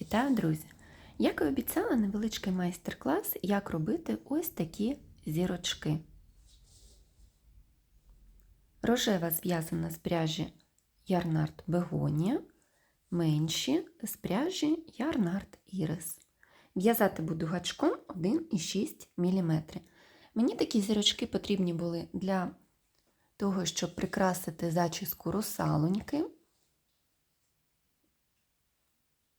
Вітаю, друзі! Як і обіцяла, невеличкий майстер-клас, як робити ось такі зірочки. Рожева зв'язана з пряжі Ярнард Бегонія, менші з пряжі Ярнард Ірис. В'язати буду гачком 1,6 мм. Мені такі зірочки потрібні були для того, щоб прикрасити зачіску русалоньки.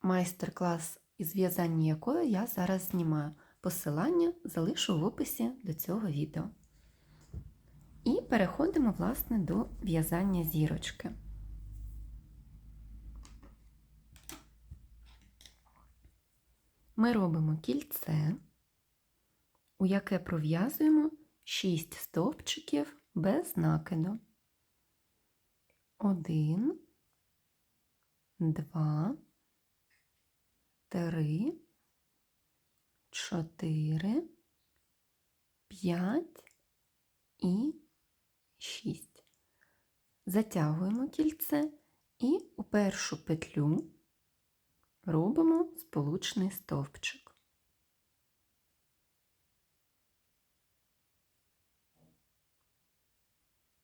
Майстер-клас із в'язання якої я зараз знімаю. Посилання залишу в описі до цього відео. І переходимо, власне, до в'язання зірочки. Ми робимо кільце, у яке пров'язуємо 6 стовпчиків без накиду. Один, два, три, чотири, п'ять і шість. Затягуємо кільце і у першу петлю робимо сполучний стовпчик.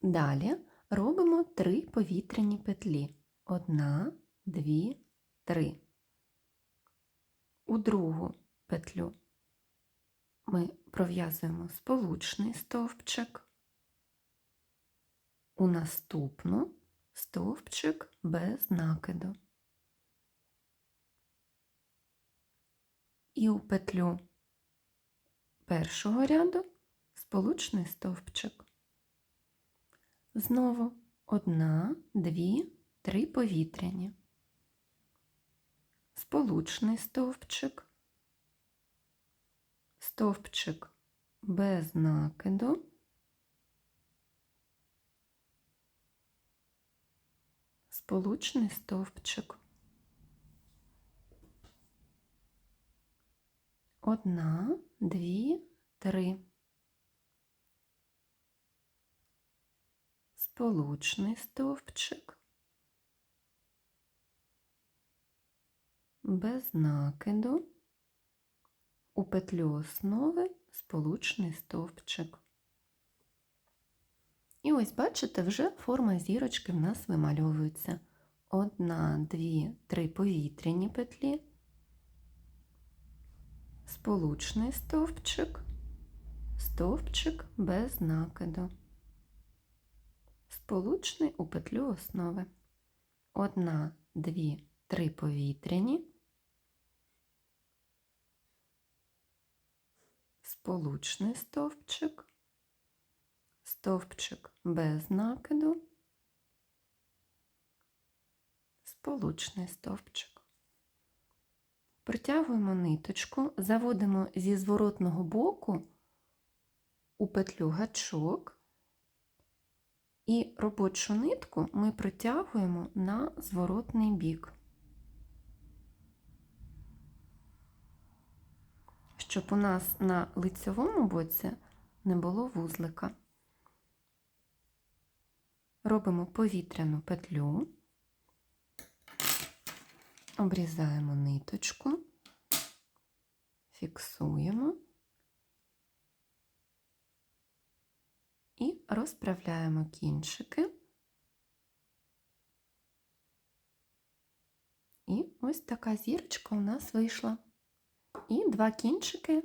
Далі робимо три повітряні петлі. Одна, дві, три. У другу петлю ми пров'язуємо сполучний стовпчик, у наступну стовпчик без накиду. І у петлю першого ряду сполучний стовпчик. Знову одна, дві, три повітряні сполучний стовпчик, стовпчик без накиду, сполучний стовпчик. Одна, дві, три. Сполучний стовпчик. Без накиду у петлю основи сполучний стовпчик. І ось, бачите, вже форма зірочки в нас вимальовується. Одна, дві, три повітряні петлі, сполучний стовпчик, стовпчик без накиду, сполучний у петлю основи. Одна, дві, три повітряні, сполучний стовпчик, стовпчик без накиду, сполучний стовпчик. Притягуємо ниточку, заводимо зі зворотного боку у петлю гачок, і робочу нитку ми протягуємо на зворотний бік. Щоб у нас на лицьовому боці не було вузлика. Робимо повітряну петлю, обрізаємо ниточку, фіксуємо і розправляємо кінчики. І ось така зірочка у нас вийшла і два кінчики,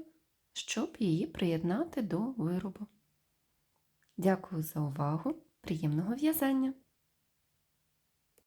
щоб її приєднати до виробу. Дякую за увагу! Приємного в'язання!